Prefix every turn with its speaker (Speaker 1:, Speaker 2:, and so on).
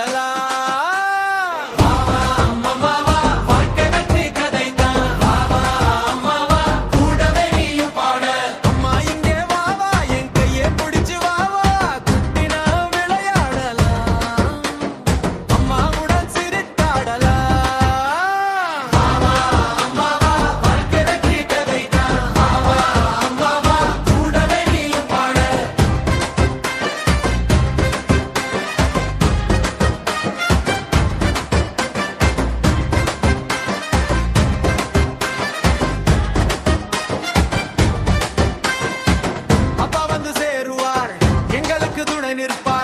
Speaker 1: 难啦。எங்களுக்கு துணை நிற்பார்.